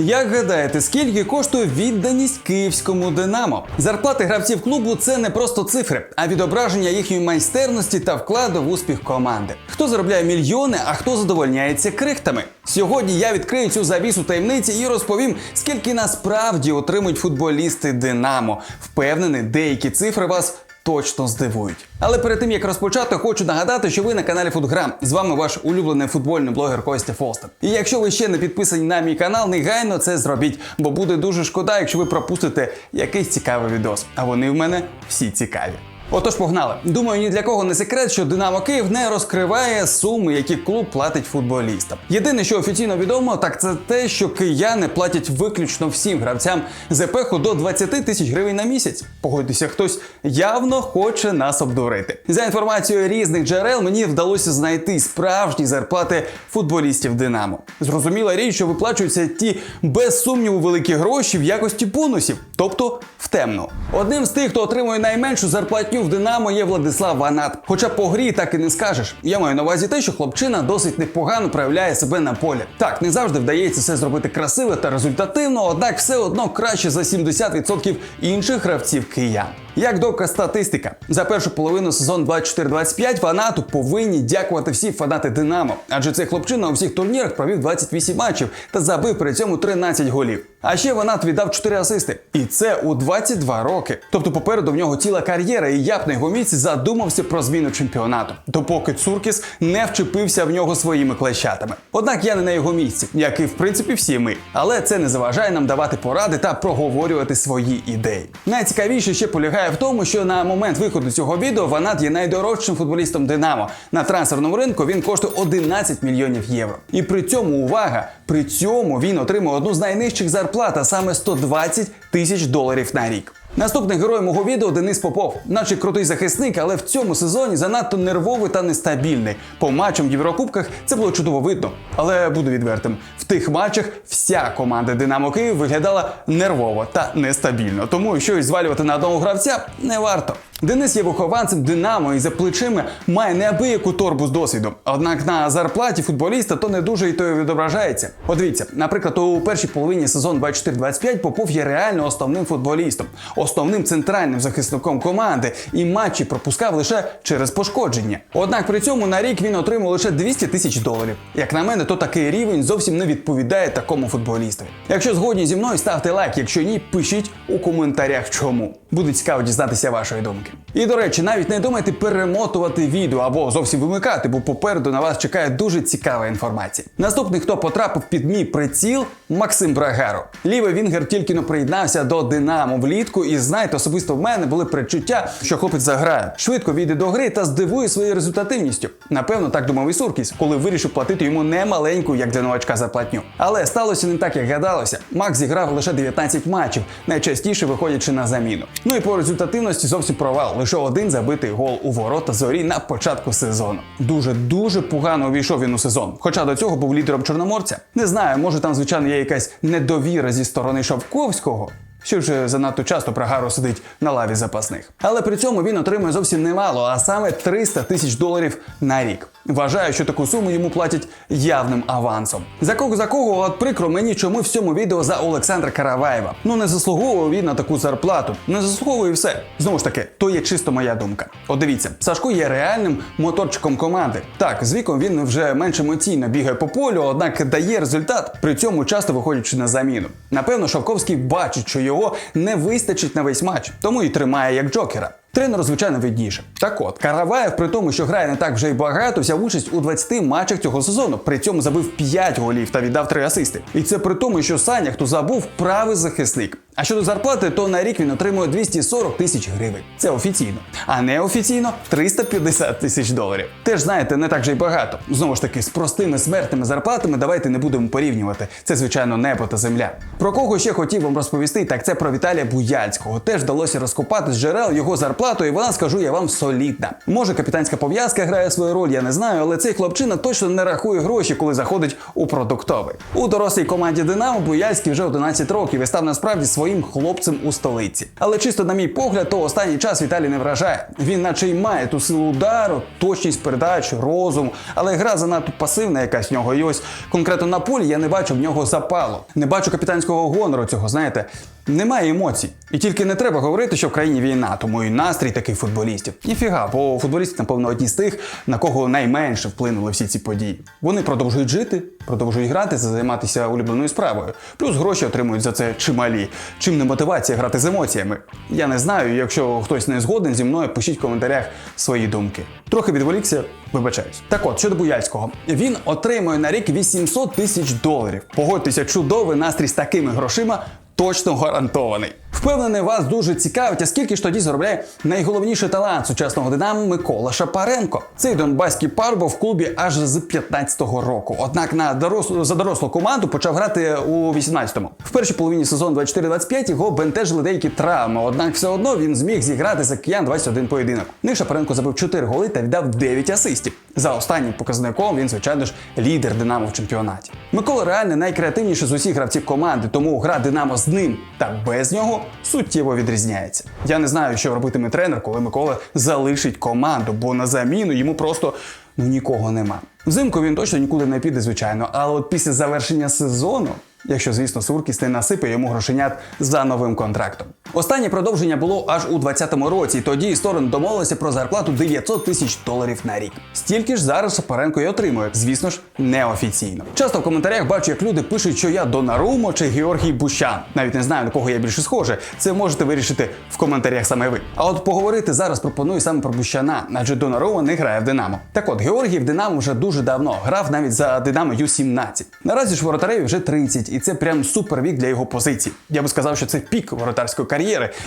Як гадаєте, скільки коштує відданість київському Динамо? Зарплати гравців клубу це не просто цифри, а відображення їхньої майстерності та вкладу в успіх команди. Хто заробляє мільйони, а хто задовольняється крихтами? Сьогодні я відкрию цю завісу таємниці і розповім, скільки насправді отримують футболісти Динамо. Впевнений, деякі цифри вас точно здивують. Але перед тим як розпочати, хочу нагадати, що ви на каналі Футграм. З вами ваш улюблений футбольний блогер Костя Фостер. І якщо ви ще не підписані на мій канал, негайно це зробіть, бо буде дуже шкода, якщо ви пропустите якийсь цікавий відос. А вони в мене всі цікаві. Отож, погнали. Думаю, ні для кого не секрет, що Динамо Київ не розкриває суми, які клуб платить футболістам. Єдине, що офіційно відомо, так це те, що кияни платять виключно всім гравцям ЗПХу до 20 тисяч гривень на місяць. Погодьтеся, хтось явно хоче нас обдурити. За інформацією різних джерел, мені вдалося знайти справжні зарплати футболістів Динамо. Зрозуміла річ, що виплачуються ті без сумніву великі гроші в якості бонусів, тобто в темну. Одним з тих, хто отримує найменшу зарплатню в Динамо, є Владислав Ванат. Хоча по грі так і не скажеш. Я маю на увазі те, що хлопчина досить непогано проявляє себе на полі. Так, не завжди вдається все зробити красиво та результативно, однак все одно краще за 70% інших гравців киян. Як доказ статистика, за першу половину сезону 24-25 фанату повинні дякувати всі фанати Динамо, адже цей хлопчина у всіх турнірах провів 28 матчів та забив при цьому 13 голів. А ще Ванат віддав 4 асисти. І це у 22 роки. Тобто попереду в нього ціла кар'єра, і я б на його місці задумався про зміну чемпіонату, допоки Цуркіс не вчепився в нього своїми клещатами. Однак я не на його місці, як і в принципі всі ми. Але це не заважає нам давати поради та проговорювати свої ідеї. Найцікавіше ще полягає в тому, що на момент виходу цього відео Ванат є найдорожчим футболістом Динамо. На трансферному ринку він коштує 11 мільйонів євро. І при цьому увага, при цьому він отримує одну з найнижчих зарплат, а саме 120 тисяч доларів на рік. Наступний герой мого відео Денис Попов, наче крутий захисник, але в цьому сезоні занадто нервовий та нестабільний. По матчам в Єврокубках це було чудово видно. Але буду відвертим: в тих матчах вся команда Динамо Київ виглядала нервово та нестабільно. Тому щось звалювати на одного гравця не варто. Денис є вихованцем Динамо і за плечима має неабияку торбу з досвіду. Однак на зарплаті футболіста то не дуже і то відображається. От дивіться, наприклад, у першій половині сезону 24-25 Попов є реально основним футболістом, основним центральним захисником команди, і матчі пропускав лише через пошкодження. Однак при цьому на рік він отримав лише 200 тисяч доларів. Як на мене, то такий рівень зовсім не відповідає такому футболістові. Якщо згодні зі мною, ставте лайк. Якщо ні, пишіть у коментарях, чому. Буде цікаво дізнатися вашої думки. І до речі, навіть не думайте перемотувати відео або зовсім вимикати, бо попереду на вас чекає дуже цікава інформація. Наступний, хто потрапив під мій приціл, Максим Брагаро. Лівий Вінгер тільки но приєднався до Динамо влітку, і знаєте, особисто в мене були перечуття, що хлопець заграє, швидко війде до гри та здивує своєю результативністю. Напевно, так думав і Суркіс, коли вирішив платити йому не маленьку, як для новачка зарплатню. Але сталося не так, як гадалося. Макс зіграв лише 19 матчів, найчастіше виходячи на заміну. Ну і по результативності зовсім провал. Лише один забитий гол у ворота зорі на початку сезону. Дуже дуже погано увійшов він у сезон. Хоча до цього був лідером Чорноморця. Не знаю, може там, звичайно, є якась недовіра зі сторони Шавковського. Що вже занадто часто Прагару сидить на лаві запасних. Але при цьому він отримує зовсім немало, а саме 300 тисяч доларів на рік. Вважаю, що таку суму йому платять явним авансом. За кого за кого, от прикро мені чому в цьому відео за Олександра Караваєва. Ну не заслуговує він на таку зарплату. Не заслуговує все. Знову ж таки, то є чисто моя думка. От дивіться, Сашко є реальним моторчиком команди. Так, з віком він вже менш емоційно бігає по полю, однак дає результат, при цьому часто виходячи на заміну. Напевно, Шавковський бачить, що його не вистачить на весь матч, тому і тримає як джокера. Тренеру, звичайно, видніше. Так от, Караваєв, при тому, що грає не так вже й багато, взяв участь у 20 матчах цього сезону. При цьому забив 5 голів та віддав 3 асисти. І це при тому, що Саня, хто забув, правий захисник. А щодо зарплати, то на рік він отримує 240 тисяч гривень. Це офіційно. А неофіційно 350 тисяч доларів. Теж знаєте, не так же й багато. Знову ж таки, з простими смертними зарплатами давайте не будемо порівнювати. Це, звичайно, небо та земля. Про кого ще хотів вам розповісти, так це про Віталія Буяльського. Теж вдалося розкопати з джерел його зарплату, і вона, скажу я вам, солідна. Може, капітанська пов'язка грає свою роль, я не знаю, але цей хлопчина точно не рахує гроші, коли заходить у продуктовий. У дорослій команді Динамо Буяльський вже 11 років і став насправді своїм своїм хлопцем у столиці. Але чисто на мій погляд, то останній час Віталій не вражає. Він наче й має ту силу удару, точність передач, розум, але гра занадто пасивна якась в нього. І ось конкретно на полі я не бачу в нього запалу. Не бачу капітанського гонору цього, знаєте. Немає емоцій. І тільки не треба говорити, що в країні війна, тому і настрій такий футболістів. Ніфіга, бо футболісти, напевно, одні з тих, на кого найменше вплинули всі ці події. Вони продовжують жити, продовжують грати, займатися улюбленою справою. Плюс гроші отримують за це чималі. Чим не мотивація грати з емоціями? Я не знаю. Якщо хтось не згоден зі мною, пишіть в коментарях свої думки. Трохи відволікся, вибачаюсь. Так от, щодо Буяльського, він отримує на рік 800 тисяч доларів. Погодьтеся, чудовий настрій з такими грошима точно гарантований. Впевнений, вас дуже цікавить, а скільки ж тоді заробляє найголовніший талант сучасного динамо Микола Шапаренко. Цей донбаський пар був в клубі аж з 15-го року. Однак на дорослу за дорослу команду почав грати у 18-му. В першій половині сезону 24-25 його бентежили деякі травми. Однак все одно він зміг зіграти за киян 21 поєдинок. Них Шапаренко забив 4 голи та віддав 9 асистів. За останнім показником він, звичайно ж, лідер Динамо в чемпіонаті. Микола реально найкреативніший з усіх гравців команди, тому гра Динамо з ним та без нього суттєво відрізняється. Я не знаю, що робитиме тренер, коли Микола залишить команду, бо на заміну йому просто ну нікого нема. Взимку він точно нікуди не піде, звичайно, але от після завершення сезону. Якщо, звісно, Суркіс не насипе йому грошенят за новим контрактом. Останнє продовження було аж у 2020 році. Тоді сторони домовилися про зарплату 900 тисяч доларів на рік. Стільки ж зараз Шапаренко й отримує, звісно ж, неофіційно. Часто в коментарях бачу, як люди пишуть, що я Донарумо чи Георгій Бущан. Навіть не знаю на кого я більше схоже. Це можете вирішити в коментарях саме ви. А от поговорити зараз пропоную саме про Бущана, адже Донарумо не грає в Динамо. Так от Георгій в Динамо вже дуже давно грав навіть за Динамо Ю-17. Наразі ж воротареві вже 30, і це прям супер вік для його позицій. Я би сказав, що це пік воротарської кар'єри.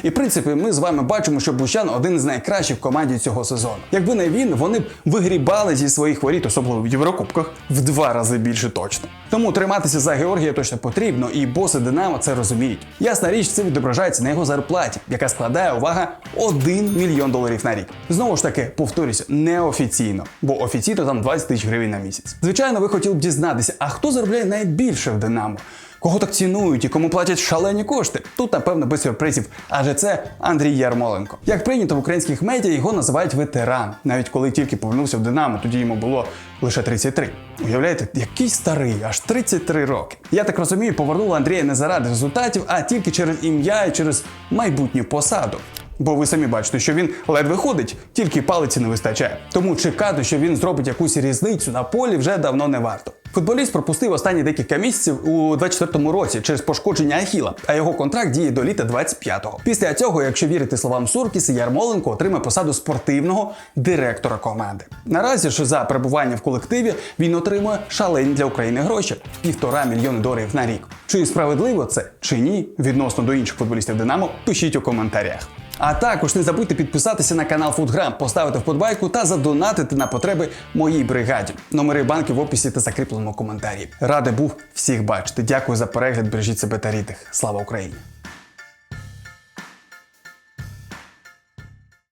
І в принципі, ми з вами бачимо, що Бущан один з найкращих в команді цього сезону. Якби не він, вони б вигрібали зі своїх воріт, особливо в Єврокубках, в два рази більше точно. Тому триматися за Георгія точно потрібно, і боси Динамо це розуміють. Ясна річ, це відображається на його зарплаті, яка складає увага 1 мільйон доларів на рік. Знову ж таки, повторюся, неофіційно, бо офіційно там 20 тисяч гривень на місяць. Звичайно, ви хотіли б дізнатися, а хто заробляє найбільше в Динамо? Кого так цінують і кому платять шалені кошти? Тут, напевно, без сюрпризів, адже це Андрій Ярмоленко. Як прийнято в українських медіа, його називають ветеран, навіть коли тільки повернувся в Динамо, тоді йому було лише 33. Уявляєте, який старий, аж 33 роки. Я так розумію, повернули Андрія не заради результатів, а тільки через ім'я і через майбутню посаду. Бо ви самі бачите, що він ледве ходить, тільки палиці не вистачає. Тому чекати, що він зробить якусь різницю на полі, вже давно не варто. Футболіст пропустив останні декілька місяців у 24-му році через пошкодження Ахіла, а його контракт діє до літа 25-го. Після цього, якщо вірити словам Суркіса, Ярмоленко отримає посаду спортивного директора команди. Наразі ж за перебування в колективі він отримує шалені для України гроші півтора мільйони доларів на рік. Чи справедливо це чи ні? Відносно до інших футболістів Динамо, пишіть у коментарях. А також не забудьте підписатися на канал Фудграм, поставити вподобайку та задонатити на потреби моїй бригаді. Номери банків в описі та закріпленому коментарі. Радий був всіх бачити. Дякую за перегляд. Бережіть себе та рідних. Слава Україні!